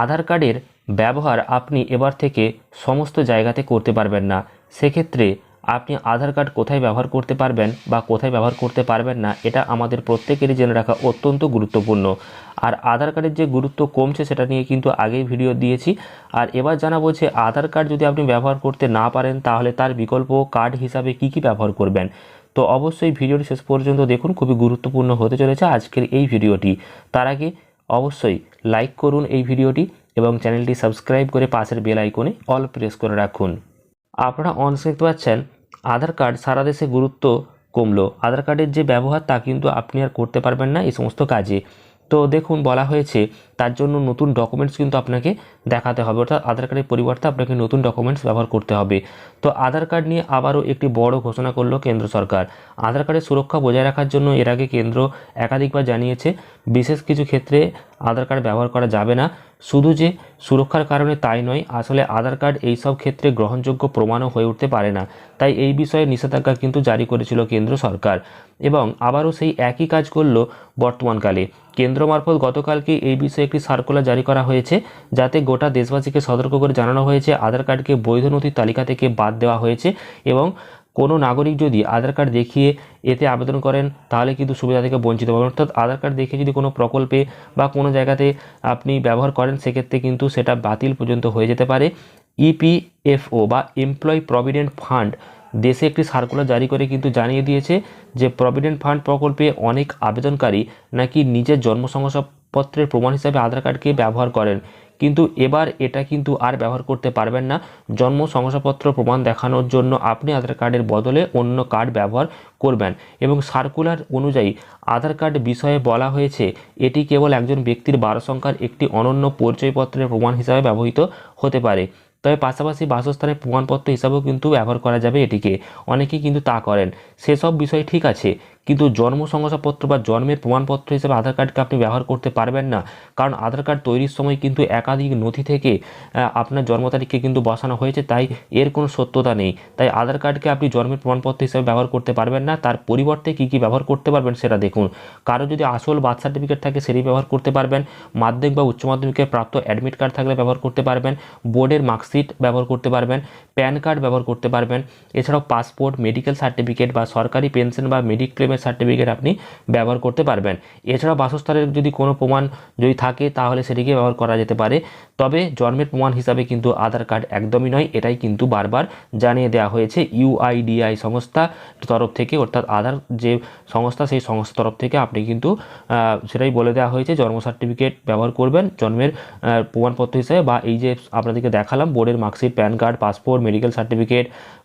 আধার কার্ডের ব্যবহার আপনি এবার থেকে সমস্ত জায়গাতে করতে পারবেন না। সেক্ষেত্রে আপনি আধার কার্ড কোথায় ব্যবহার করতে পারবেন বা কোথায় ব্যবহার করতে পারবেন না, এটা আমাদের প্রত্যেকেরই জেনে রাখা অত্যন্ত গুরুত্বপূর্ণ। আর আধার কার্ডের যে গুরুত্ব কমছে, সেটা নিয়ে কিন্তু আগেই ভিডিও দিয়েছি। আর এবার জানাব যে আধার কার্ড যদি আপনি ব্যবহার করতে না পারেন, তাহলে তার বিকল্প কার্ড হিসাবে কি কি ব্যবহার করবেন? তো অবশ্যই ভিডিওটি শেষ পর্যন্ত দেখুন, খুবই গুরুত্বপূর্ণ হতে চলেছে আজকের এই ভিডিওটি। তার আগে অবশ্যই লাইক করুন এই ভিডিওটি এবং চ্যানেলটি সাবস্ক্রাইব করে পাশের বেল আইকনে অল প্রেস করে রাখুন। আপনারা অনস্ক্রিন দেখতে পাচ্ছেন, আধার কার্ড সারা দেশে গুরুত্ব কমলো। আধার কার্ডের যে ব্যবহার তা কিন্তু আপনি আর করতে পারবেন না এই সমস্ত কাজে। তো দেখুন, বলা হয়েছে তার জন্য নতুন ডকুমেন্টস কিন্তু আপনাকে দেখাতে হবে। অর্থাৎ আধার কার্ডের পরিবর্তে আপনাকে নতুন ডকুমেন্টস ব্যবহার করতে হবে। তো আধার কার্ড নিয়ে আবারও একটি বড় ঘোষণা করল কেন্দ্র সরকার। আধার কার্ডের সুরক্ষা বজায় রাখার জন্য এর আগে কেন্দ্র একাধিকবার জানিয়েছে। বিশেষ কিছু ক্ষেত্রে আধার কার্ড ব্যবহার করা যাবে না। শুধু যে সুরক্ষার কারণে তাই নয়, আসলে আধার কার্ড এই সব ক্ষেত্রে গ্রহণযোগ্য প্রমাণও হয়ে উঠতে পারে না। তাই এই বিষয়ে নিষেধাজ্ঞা কিন্তু জারি করেছিল কেন্দ্র সরকার। এবং আবারও সেই একই কাজ করল বর্তমানকালে। কেন্দ্র মারফত গতকালকে এই বিষয়ে একটি সার্কুলার জারি করা হয়েছে, যাতে গোটা দেশবাসীকে সতর্ক করে জানানো হয়েছে, আধার কার্ডকে বৈধ নথির তালিকা থেকে বাদ দেওয়া হয়েছে এবং কোনো নাগরিক যদি আধার কার্ড দেখিয়ে এতে আবেদন করেন, তাহলে কিন্তু সুবিধা থেকে বঞ্চিত হবেন অর্থাৎ আধার কার্ড দেখিয়ে যদি কোনো প্রকল্পে বা কোনো জায়গাতে আপনি ব্যবহার করেন, সেক্ষেত্রে কিন্তু সেটা বাতিল পর্যন্ত হয়ে যেতে পারে। ইপিএফও বা এমপ্লয়ি প্রভিডেন্ট ফান্ড দেশে একটি সার্কুলার জারি করে কিন্তু জানিয়ে দিয়েছে যে প্রভিডেন্ট ফান্ড প্রকল্পে অনেক আবেদনকারী নাকি নিজের জন্ম শংসাপত্রের প্রমাণ হিসাবে আধার কার্ডকে ব্যবহার করেন। কিন্তু এবার এটা কিন্তু আর ব্যবহার করতে পারবেন না। জন্ম শংসাপত্র প্রমাণ দেখানোর জন্য আপনি আধার কার্ডের বদলে অন্য কার্ড ব্যবহার করবেন এবং সার্কুলার অনুযায়ী আধার কার্ড বিষয়ে বলা হয়েছে, এটি কেবল একজন ব্যক্তির বারো সংখ্যার একটি অনন্য পরিচয়পত্রের প্রমাণ হিসাবে ব্যবহৃত হতে পারে। তবে পাশাপাশি বাসস্থানের প্রমাণপত্র হিসাবেও কিন্তু ব্যবহার করা যাবে এটিকে। অনেকেই কিন্তু তা করেন। সেসব বিষয় ঠিক আছে কিন্তু জন্ম শংসাপত্র বা জন্মের প্রমাণপত্র হিসেবে আধার কার্ডকে আপনি ব্যবহার করতে পারবেন না। কারণ আধার কার্ড তৈরির সময় কিন্তু একাধিক নথি থেকে আপনার জন্ম তারিখকে কিন্তু বসানো হয়েছে, তাই এর কোনো সত্যতা নেই। তাই আধার কার্ডকে আপনি জন্মের প্রমাণপত্র হিসেবে ব্যবহার করতে পারবেন না। তার পরিবর্তে কী কী ব্যবহার করতে পারবেন সেটা দেখুন। কারও যদি আসল বার্থ সার্টিফিকেট থাকে সেটি ব্যবহার করতে পারবেন। মাধ্যমিক বা উচ্চ মাধ্যমিকের প্রাপ্ত অ্যাডমিট কার্ড থাকলে ব্যবহার করতে পারবেন। বোর্ডের মার্কশিট ব্যবহার করতে পারবেন। প্যান কার্ড ব্যবহার করতে পারবেন। এছাড়াও পাসপোর্ট মেডিকেল সার্টিফিকেট বা সরকারি পেনশন বা মেডিক্লেমের সার্টিফিকেট আপনি ব্যবহার করতে পারবেন। এছাড়াও বাসস্থানের যদি কোনো প্রমাণ যদি থাকে, তাহলে সেটিকে ব্যবহার করা যেতে পারে। তবে জন্মের প্রমাণ হিসাবে কিন্তু আধার কার্ড একদমই নয়, এটাই কিন্তু বারবার জানিয়ে দেওয়া হয়েছে ইউআইডিআই সংস্থা তরফ থেকে। অর্থাৎ আধার যে সংস্থা, সেই সংস্থার তরফ থেকে আপনি কিন্তু সেটাই বলে দেওয়া হয়েছে, জন্ম সার্টিফিকেট ব্যবহার করবেন। জন্মের প্রমাণপত্র হিসেবে বা এই যে আপনাদেরকে দেখালাম, বোর্ডের marksheet, PAN card, passport, medical certificate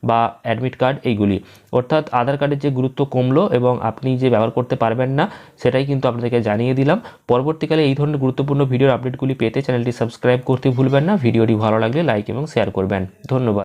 বা অ্যাডমিট কার্ড, এইগুলি। অর্থাৎ আধার কার্ডের যে গুরুত্ব কমলো এবং আপনি যে ব্যবহার করতে পারবেন না, সেটাই কিন্তু আপনাদেরকে জানিয়ে দিলাম। পরবর্তীকালে এই ধরনের গুরুত্বপূর্ণ ভিডিওর আপডেটগুলি পেতে চ্যানেলটি সাবস্ক্রাইব করতে ভুলবেন না। ভিডিওটি ভালো লাগলে লাইক এবং শেয়ার করবেন। ধন্যবাদ।